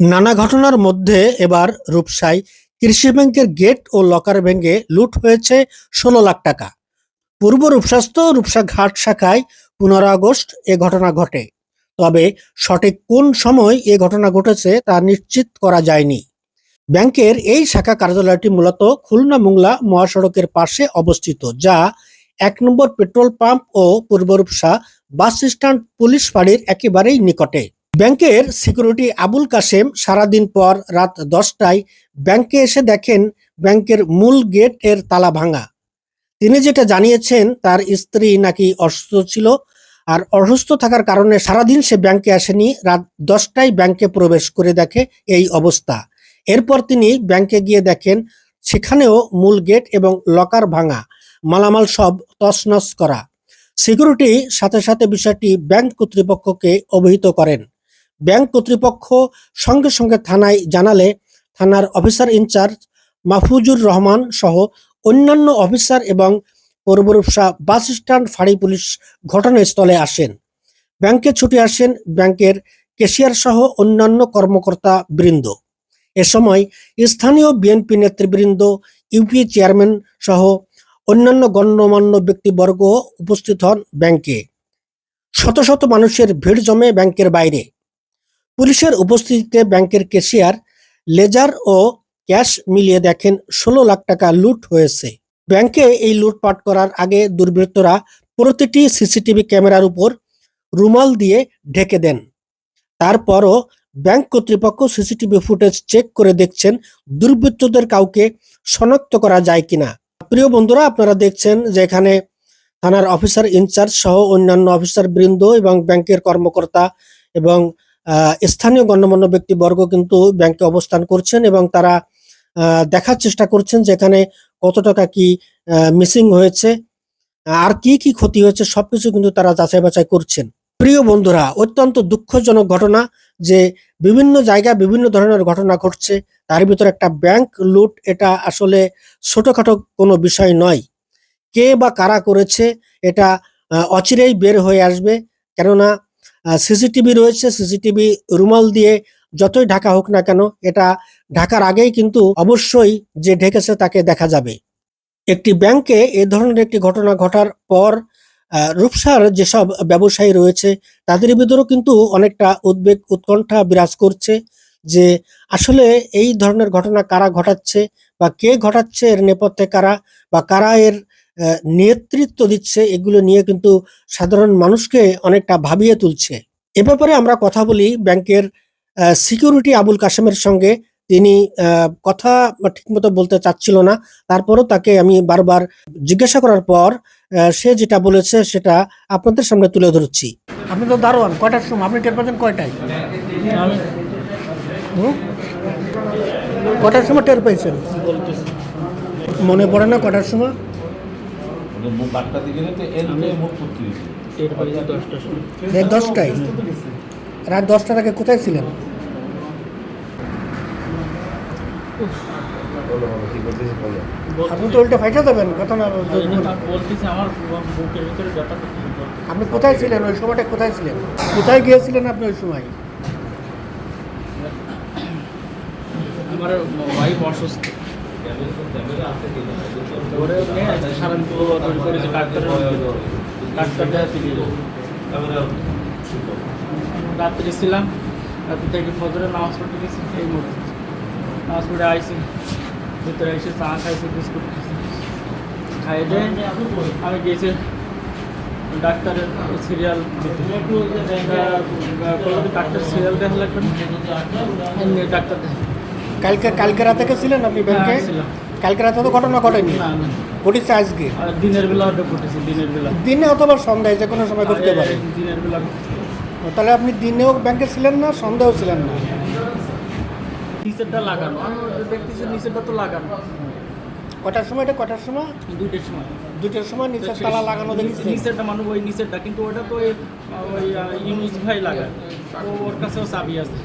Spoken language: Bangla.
নানা ঘটনার মধ্যে এবার রূপসায় কৃষি ব্যাংকের গেট ও লকার ভেঙে লুট হয়েছে ষোলো লাখ টাকা। পূর্ব রূপসাস্থ রূপসা ঘাট শাখায় পনেরো আগস্ট এ ঘটনা ঘটে। তবে সঠিক কোন সময় এ ঘটনা ঘটেছে তা নিশ্চিত করা যায়নি। ব্যাংকের এই শাখা কার্যালয়টি মূলত খুলনা মোংলা মহাসড়কের পাশে অবস্থিত, যা এক নম্বর পেট্রোল পাম্প ও পূর্ব রূপসা বাস স্ট্যান্ড পুলিশ ফাঁড়ির একেবারেই নিকটে। ব্যাংকের সিকিউরিটি আবুল কাশেম সারাদিন পর রাত দশটায় ব্যাংকে এসে দেখেন ব্যাংকের মূল গেটের তালা ভাঙা। তিনি যেটা জানিয়েছেন, তার স্ত্রী নাকি অসুস্থ ছিল আর অসুস্থ থাকার কারণে সারাদিন সে ব্যাংকে আসেনি। রাত দশটায় ব্যাংকে প্রবেশ করে দেখে এই অবস্থা। এরপর তিনি ব্যাংকে গিয়ে দেখেন, সেখানেও মূল গেট এবং লকার ভাঙা, মালামাল সব তছনছ করা। সিকিউরিটি সাথে সাথে বিষয়টি ব্যাংক কর্তৃপক্ষকে অবহিত করেন। ব্যাংক কর্তৃপক্ষ সঙ্গে সঙ্গে থানায় জানালে থানার অফিসার ইনচার্জ মাহফুজুর রহমান সহ অন্যান্য অফিসার এবং পূর্বরূপসা বাস স্ট্যান্ড, ফাঁড়ি পুলিশ ঘটনাস্থলে আসেন। ব্যাংকে ছুটে আসেন ব্যাংকের ক্যাশিয়ার সহ অন্যান্য কর্মকর্তা বৃন্দ। এ সময় স্থানীয় বিএনপি নেতৃবৃন্দ, ইউপি চেয়ারম্যান সহ অন্যান্য গণ্যমান্য ব্যক্তিবর্গ উপস্থিত হন ব্যাংকে। শত শত মানুষের ভিড় জমে ব্যাংকের বাইরে। পুলিশের উপস্থিতিতে ব্যাংকের ক্যাশিয়ার, লেজার ও ক্যাশ মিলিয়ে দেখেন ষোলো লাখ টাকা লুট হয়েছে। ব্যাংকে এই লুটপাট করার আগে দুর্বৃত্তরা প্রতিটি সিসিটিভি ক্যামেরার উপর রুমাল দিয়ে ঢেকে দেন। তারপরও ব্যাংক কর্তৃপক্ষ সিসিটিভি ফুটেজ চেক করে দেখছেন দুর্বৃত্তদের কাউকে শনাক্ত করা যায় কিনা। প্রিয় বন্ধুরা, আপনারা দেখছেন যে এখানে থানার অফিসার ইনচার্জ সহ অন্যান্য অফিসার বৃন্দ এবং ব্যাংকের কর্মকর্তা এবং স্থানীয় গণ্যমান্য ব্যক্তিবর্গ কিন্তু ব্যাংকে অবস্থান করছেন এবং তারা দেখার চেষ্টা করছেন যে এখানে কত টাকা কি মিসিং হয়েছে, আর কি কি ক্ষতি হয়েছে, সবকিছু কিন্তু তারা যাচাই বাছাই করছেন। প্রিয় বন্ধুরা, অত্যন্ত দুঃখজনক ঘটনা যে বিভিন্ন জায়গায় বিভিন্ন ধরনের ঘটনা ঘটছে, তার ভিতরে একটা ব্যাংক লুট, এটা আসলে ছোটখাটো কোনো বিষয় নয়। কে বা কারা করেছে, এটা অচিরেই বের হয়ে আসবে, কেননা সিসিটিভি রয়েছে, সিসিটিভি রুমাল দিয়ে যতই ঢাকা হোক না কেন, এটা ঢাকার আগেই কিন্তু অবশ্যই যে ঢেকেছে তাকে দেখা যাবে। একটি ব্যাংকে এ ধরনের একটি ঘটনা ঘটার পর রূপসার যেসব ব্যবসায়ী রয়েছে, তাদের ভিতরেও কিন্তু অনেকটা উদ্বেগ, উৎকণ্ঠা বিরাজ করছে যে আসলে এই ধরনের ঘটনা কারা ঘটাচ্ছে বা কে ঘটাচ্ছে, এর নেপথ্যে কারা বা কারা এর নেতৃত্ব দিচ্ছে, এগুলো নিয়ে কিন্তু সাধারণ মানুষকে অনেকটা ভাবিয়ে তুলছে। এ ব্যাপারে আমরা কথা বলি ব্যাংকের সিকিউরিটি আবুল কাশেমের সঙ্গে। তিনি কথা ঠিকমতো বলতে চাচ্ছিল না। তারপরও তাকে আমি বারবার জিজ্ঞাসা করার পর সে যেটা বলেছে সেটা আপনাদের সামনে তুলে ধরছি। আপনি তো দারোয়ান, কয়টার সময়? আপনি টের পাচ্ছেন কয়টায়? কটার সময় টের বলতেছি মনে পড়ে না কটার সময়? ওদের মুখ তো এর মেয়ে করতে দিয়েছে টের পাইছি দশটার সময়। রাত দশটায়? রাত দশটার আগে কোথায় ছিলেন? আপনি তো উল্টে ফাইটা দেবেন কথা না বলতেছি আমার বুকের ভিতরে ব্যথা করতেছে বলতেছি। আপনি কোথায় ছিলেন? ওই সময়টা কোথায় ছিলেন? কোথায় গিয়েছিলেন আপনি ওই সময়? আমার ওয়াইফ অসুস্থ। রাত্রে ছিলাম, রাত্রি থেকে ফজরে নামাজ পড়তে গেছি, এই মুহূর্তে। নামাজ পড়ে আইসি ভিতরে এসে চা খাইছি, বিস্কুট খাই দিয়ে আমি গিয়েছি ডাক্তারের সিরিয়াল ডাক্তার সিরিয়াল দেখা লাগবে ডাক্তার দেখা। কালকে কালকে রাতে কে ছিলেন আপনি ব্যাংকে? হ্যাঁ। কালকে রাতে তো ঘটনা ঘটেনি? ঘটেছে আজকে? দিনের বেলা ঘটেছে দিনের বেলা। দিনে অথবা সন্ধ্যায় যে কোনো সময় ঘটতে পারে। দিনের বেলা তাহলে আপনি দিনেও ব্যাংকে ছিলেন না সন্ধ্যাও ছিলেন না? নিচেরটা লাগানো। দেখতেছি নিচেরটা তো লাগানো। কটার সময় এটা? কটার সময়? দুইটার সময়। দুটোর সময় নিচের তালা লাগানো দেখেছি নিচেরটা মানে ওই নিচেরটা কিন্তু ওটা তো ওই ইউনুস ভাই লাগায়। তো ওর কাছেও চাবি আছে।